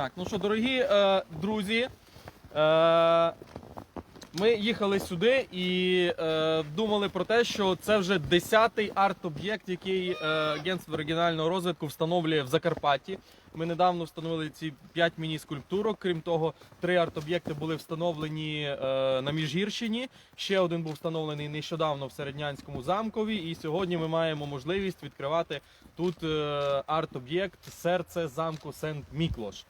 Так, ну що, дорогі е, друзі, е, ми їхали сюди і е, думали про те, що це вже 10-й арт-об'єкт, який е, агентство регіонального розвитку встановлює в Закарпатті. Ми недавно встановили ці 5 міні-скульптурок. Крім того, три арт-об'єкти були встановлені е, на Міжгірщині. Ще один був встановлений нещодавно в Середнянському замкові. І сьогодні ми маємо можливість відкривати тут е, арт-об'єкт серце замку Сент Міклош.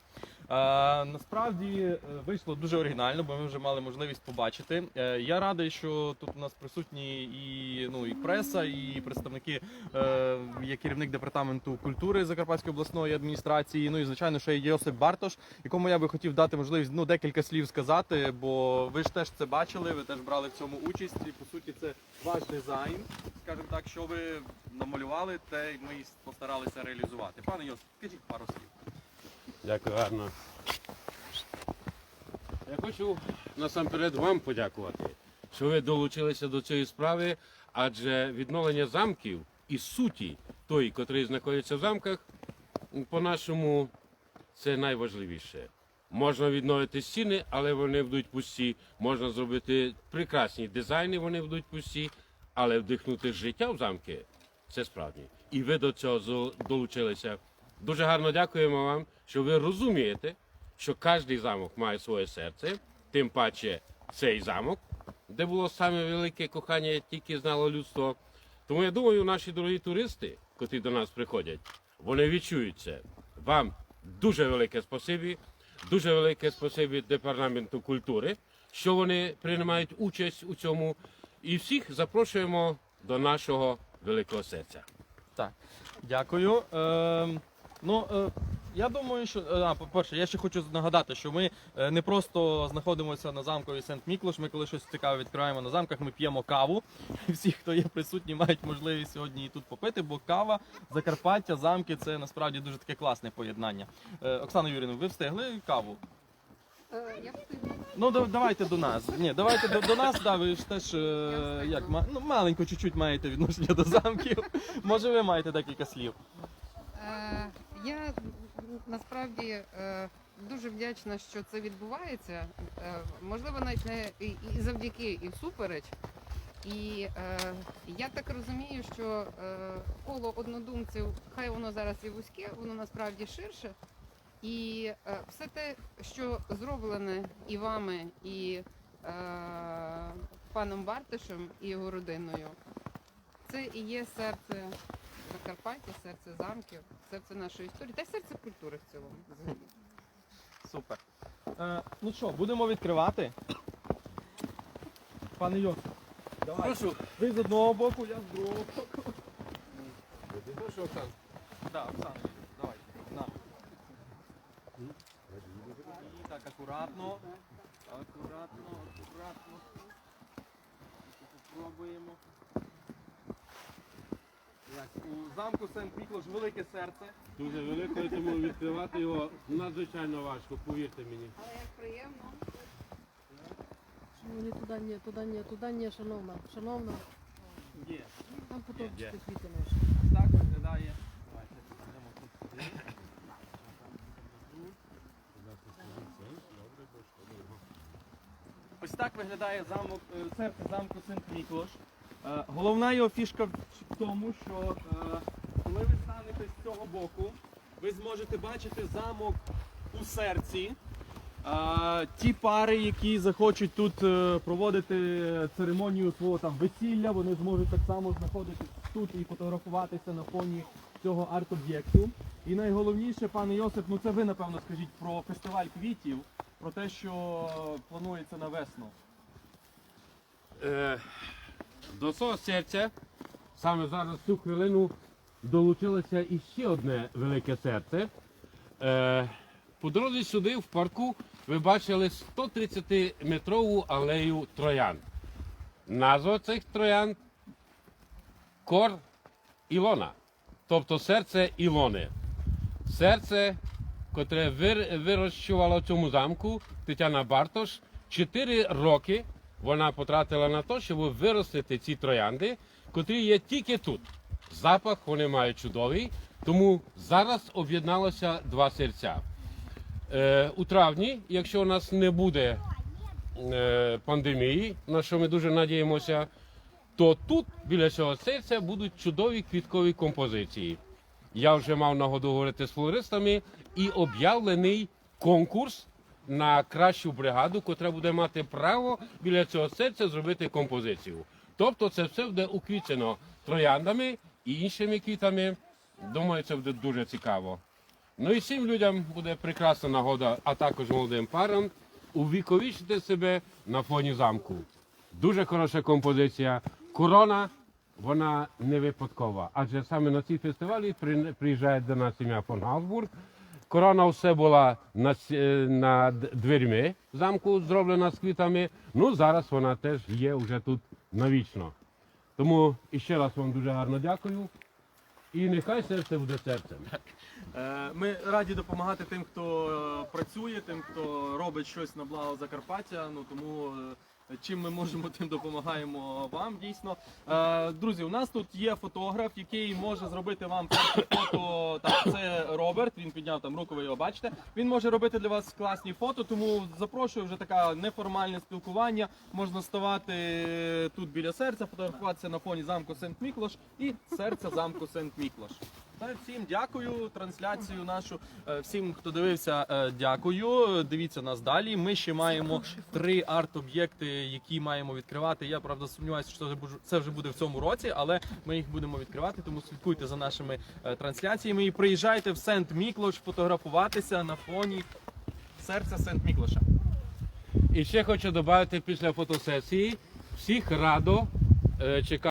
Е, насправді е, вийшло дуже оригінально, бо ми вже мали можливість побачити. Е, я радий, що тут у нас присутні і ну і преса, і представники є керівник департаменту культури Закарпатської обласної адміністрації. Ну і звичайно, ще є Йосип Бартош, якому я би хотів дати можливість ну декілька слів сказати, бо ви ж теж це бачили, ви теж брали в цьому участь. І по суті, це ваш дизайн. Скажімо так, що ви намалювали, те ми і постаралися реалізувати. Пане Йосип, скажіть пару слів. Дякую гарно. Я хочу насамперед вам подякувати, що ви долучилися до цієї справи, адже відновлення замків і суті той, котрий знаходиться в замках, по-нашому це найважливіше. Можна відновити стіни, але вони будуть пусті. Можна зробити прекрасні дизайни, вони будуть пусті, але вдихнути життя в замки це справді. І ви до цього долучилися. Дуже гарно дякуємо вам, що ви розумієте, що кожен замок має своє серце, тим паче цей замок, де було саме велике кохання, тільки знало людство. Тому я думаю, наші дорогі туристи, котрі до нас приходять, вони відчують це. Вам дуже велике спасибі, дуже велике спасибі департаменту культури, що вони приймають участь у цьому. І всіх запрошуємо до нашого великого серця. Так, дякую. Ем, ну, е, я думаю, що е, а, по-перше, я ще хочу нагадати, що ми е, не просто знаходимося на замкові Сент Міклош. Ми коли щось цікаве відкриваємо на замках, ми п'ємо каву. І всі, хто є присутні, мають можливість сьогодні її тут попити, бо кава, Закарпаття, замки це насправді дуже таке класне поєднання. Е, Оксана Юрійовна, ви встигли каву? Я. Ну да- давайте до нас. Ні, давайте до, до нас. Да, ви ж теж е, як ма- ну, маленько чуть-чуть маєте відношення до замків. Може, ви маєте декілька слів. Е, Я насправді е, дуже вдячна, що це відбувається. Е, Можливо, навіть не і, завдяки, і всупереч. І е, я так розумію, що е, коло однодумців, хай воно зараз і вузьке, воно насправді ширше. І е, все те, що зроблене і вами, і е, паном Бартишем, і його родиною, це і є серце Закарпаття, серце замків, серце нашої історії та й серце культури в цілому. Супер. Е, ну що, будемо відкривати. Пане Йосип, давай. Прошу. Ви з одного боку, я з другого боку. Прошу, Оксан. Да, Оксана, давай. На. І так, акуратно. Акуратно, акуратно. Попробуємо. У замку Сент Міклош велике серце. Дуже велике, тому відкривати його надзвичайно важко, повірте мені. Але як приємно. Ні, туди ні, туди ні, туди ні, шановна. Шановна, Є. там потім квіти наші. Ось так виглядає. Давайте йдемо тут. Ось так виглядає замок, е, серце замку Сент Міклош. Е, Головна його фішка в тому, що е, коли ви станете з цього боку, ви зможете бачити замок у серці. Е, Ті пари, які захочуть тут проводити церемонію свого там весілля, вони зможуть так само знаходитись тут і фотографуватися на фоні цього арт-об'єкту. І найголовніше, пане Йосип, ну це ви напевно скажіть про фестиваль квітів, про те, що планується на весну. До свого серця саме зараз цю хвилину долучилося іще одне велике серце. Е, по дорозі сюди, в парку, ви бачили 130-метрову алею троян. Назва цих троян Кор Ілона, тобто серце Ілони. Серце, котре вир- вирощувала в цьому замку Тетяна Бартош, 4 роки вона потратила на те, щоб виростити ці троянди, котрі є тільки тут. Запах вони мають чудовий, тому зараз об'єдналося два серця. Е, у травні, якщо у нас не буде е, пандемії, на що ми дуже надіємося, то тут біля цього серця будуть чудові квіткові композиції. Я вже мав нагоду говорити з флористами і об'явлений конкурс на кращу бригаду, котра буде мати право біля цього серця зробити композицію. Тобто це все буде уквічено трояндами і іншими квітами. Думаю, це буде дуже цікаво. Ну і всім людям буде прекрасна нагода, а також молодим парам, увіковічити себе на фоні замку. Дуже хороша композиція. Корона, вона не випадкова, адже саме на ці фестивалі приїжджає до нас сім'я фон Гаусбург. Корона все була над, е, над дверьми замку, зроблена з квітами. Ну зараз вона теж є вже тут навічно. Тому іще раз вам дуже гарно дякую. І нехай серце буде серцем. Е, Ми раді допомагати тим, хто е, працює, тим, хто робить щось на благо Закарпаття. Ну тому чим ми можемо, тим допомагаємо вам. Дійсно, Е, друзі, у нас тут є фотограф, який може зробити вам фото. Так, це Роберт. Він підняв там руку, ви його бачите. Він може робити для вас класні фото. Тому запрошую вже таке неформальне спілкування. Можна ставати тут біля серця, фотографуватися на фоні замку Сент Міклош і серця замку Сент Міклош. Та всім дякую. Трансляцію нашу. е, Всім, хто дивився, е, дякую. Дивіться нас далі. Ми ще маємо три арт-об'єкти, які маємо відкривати. Я правда сумніваюся, що це вже- буде в цьому році, але ми їх будемо відкривати. Тому слідкуйте за нашими е, трансляціями і приїжджайте в Сент Міклош фотографуватися на фоні серця Сент Міклоша. І ще хочу додати після фотосесії всіх радо чекати.